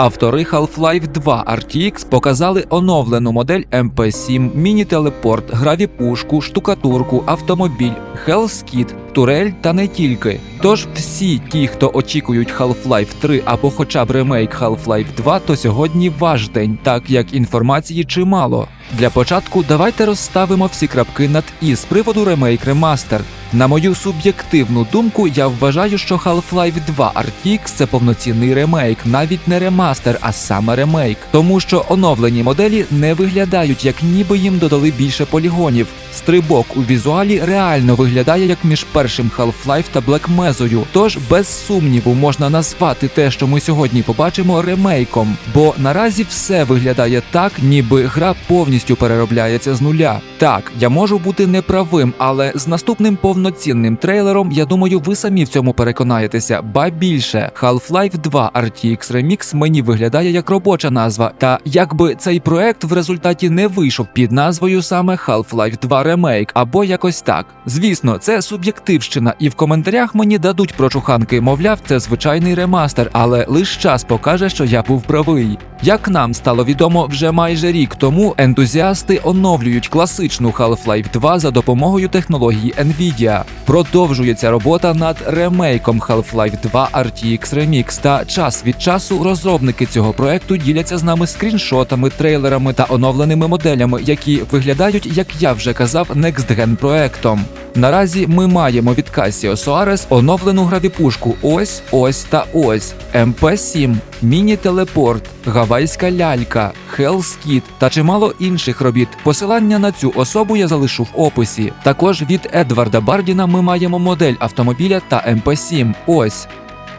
Автори Half-Life 2 RTX показали оновлену модель MP7, міні-телепорт, гравіпушку, штукатурку, автомобіль, Hell's турель та не тільки. Тож всі ті, хто очікують Half-Life 3 або хоча б ремейк Half-Life 2, то сьогодні ваш день, так як інформації чимало. Для початку давайте розставимо всі крапки над і з приводу ремейк ремастер. На мою суб'єктивну думку, я вважаю, що Half-Life 2 RTX – це повноцінний ремейк, навіть не ремастер, а саме ремейк. Тому що оновлені моделі не виглядають, як ніби їм додали більше полігонів. Стрибок у візуалі реально виглядає як між першим Half-Life та Black Mesa, Тож без сумніву можна назвати те, що ми сьогодні побачимо, ремейком. Бо наразі все виглядає так, ніби гра повністю переробляється з нуля. Так, я можу бути неправим, але з наступним повноцінним трейлером, я думаю, ви самі в цьому переконаєтеся. Ба більше Half-Life 2 RTX Remix мені виглядає як робоча назва. Та якби цей проект в результаті не вийшов під назвою саме Half-Life 2 Remake або якось так. Звісно, це суб'єктивщина, і в коментарях мені дадуть прочуханки. Мовляв, це звичайний ремастер, але лише час покаже, що я був правий. Як нам стало відомо вже майже рік тому, ентузіасти оновлюють класичну Half-Life 2 за допомогою технології Nvidia. Продовжується робота над ремейком Half-Life 2 RTX Remix, та час від часу розробники цього проекту діляться з нами скріншотами, трейлерами та оновленими моделями, які виглядають, як я вже казав, Next Gen проектом. Наразі ми маємо від Casio Soares оновлену гравіпушку ось, ось та ось, МП7, міні-телепорт, гавайська лялька, Хелскіт та чимало інших робіт. Посилання на цю особу я залишу в описі. Також від Едварда Бардіна ми маємо модель автомобіля та МП7. Ось.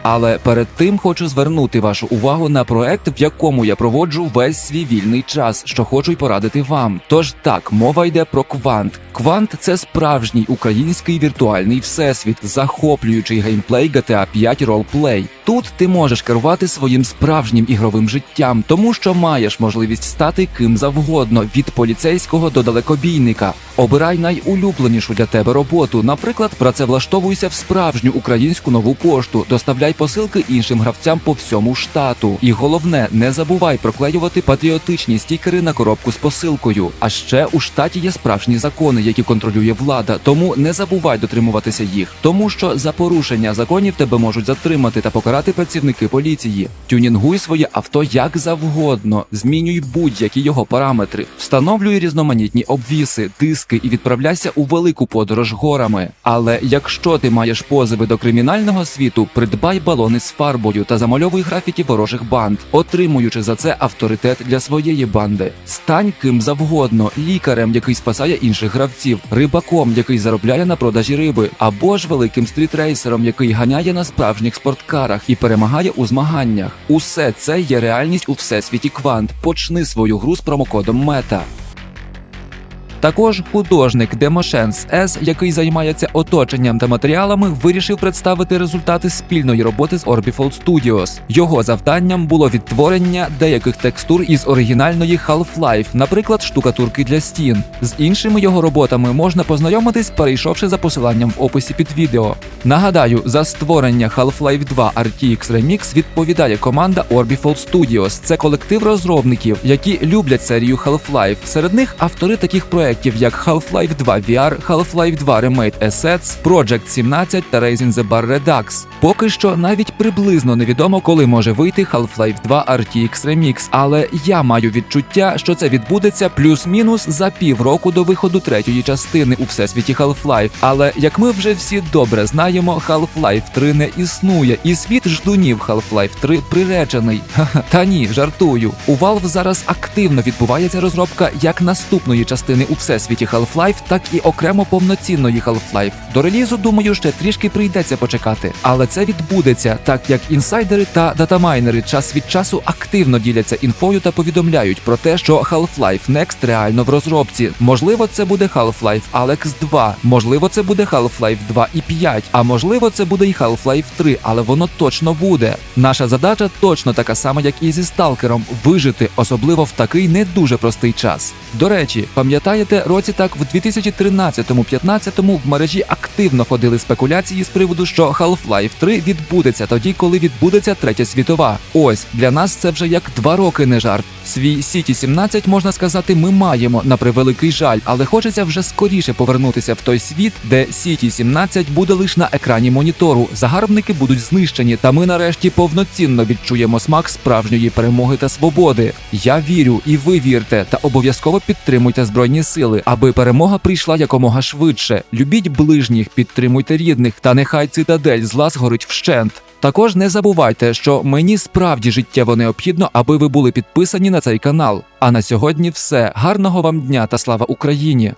Але перед тим хочу звернути вашу увагу на проект, в якому я проводжу весь свій вільний час, що хочу й порадити вам. Тож так, мова йде про квант. Квант це справжній український віртуальний всесвіт, захоплюючий геймплей GTA 5 ролплей. Тут ти можеш керувати своїм справжнім ігровим життям, тому що маєш можливість стати ким завгодно від поліцейського до далекобійника. Обирай найулюбленішу для тебе роботу. Наприклад, працевлаштовуйся в справжню українську нову пошту, доставляй посилки іншим гравцям по всьому штату. І головне, не забувай проклеювати патріотичні стікери на коробку з посилкою. А ще у штаті є справжні закони, які контролює влада. Тому не забувай дотримуватися їх, тому що за порушення законів тебе можуть затримати та покарати працівники поліції. Тюнінгуй своє авто як завгодно, змінюй будь-які його параметри, встановлюй різноманітні обвіси, диски і відправляйся у велику подорож горами. Але якщо ти маєш позиви до кримінального світу, придбай балони з фарбою та замальовуй графіті ворожих банд, отримуючи за це авторитет для своєї банди. Стань ким завгодно, лікарем, який спасає інших гравців, рибаком, який заробляє на продажі риби, або ж великим стрітрейсером, який ганяє на справжніх спорткарах і перемагає у змаганнях. Усе це є реальність у всесвіті квант. Почни свою гру з промокодом мета. Також художник Демошенс С, який займається оточенням та матеріалами, вирішив представити результати спільної роботи з Orbifold Studios. Його завданням було відтворення деяких текстур із оригінальної Half-Life, наприклад, штукатурки для стін. З іншими його роботами можна познайомитись, перейшовши за посиланням в описі під відео. Нагадаю, за створення Half-Life 2 RTX Remix відповідає команда Orbifold Studios. Це колектив розробників, які люблять серію Half-Life. Серед них автори таких проєктів, як Half-Life 2 VR, Half-Life 2 Remade Assets, Project 17 та Raising the Bar Redux. Поки що навіть приблизно невідомо, коли може вийти Half-Life 2 RTX Remix, але я маю відчуття, що це відбудеться плюс-мінус за півроку до виходу третьої частини у всесвіті Half-Life. Але як ми вже всі добре знаємо, Half-Life 3 не існує, і світ ждунів Half-Life 3 приречений. Ха-ха. Та ні, жартую. У Valve зараз активно відбувається розробка як наступної частини у всесвіті Half-Life, так і окремо повноцінної Half-Life. До релізу, думаю, ще трішки прийдеться почекати, але це відбудеться, так як інсайдери та датамайнери час від часу активно діляться інфою та повідомляють про те, що Half-Life Next реально в розробці. Можливо, це буде Half-Life Alex 2, можливо, це буде Half-Life 2 і 5, а можливо, це буде і Half-Life 3, але воно точно буде. Наша задача точно така сама, як і зі сталкером вижити, особливо в такий не дуже простий час. До речі, пам'ятаєте знаєте, році так в 2013-15 в мережі активно ходили спекуляції з приводу, що Half-Life 3 відбудеться тоді, коли відбудеться третя світова. Ось для нас це вже як два роки не жарт. Свій City 17, можна сказати, ми маємо на превеликий жаль, але хочеться вже скоріше повернутися в той світ, де City 17 буде лише на екрані монітору. Загарбники будуть знищені, та ми нарешті повноцінно відчуємо смак справжньої перемоги та свободи. Я вірю, і ви вірте, та обов'язково підтримуйте збройні сили, аби перемога прийшла якомога швидше. Любіть ближніх, підтримуйте рідних, та нехай цитадель зла згорить вщент. Також не забувайте, що мені справді життєво необхідно, аби ви були підписані на цей канал. А на сьогодні все. Гарного вам дня та слава Україні!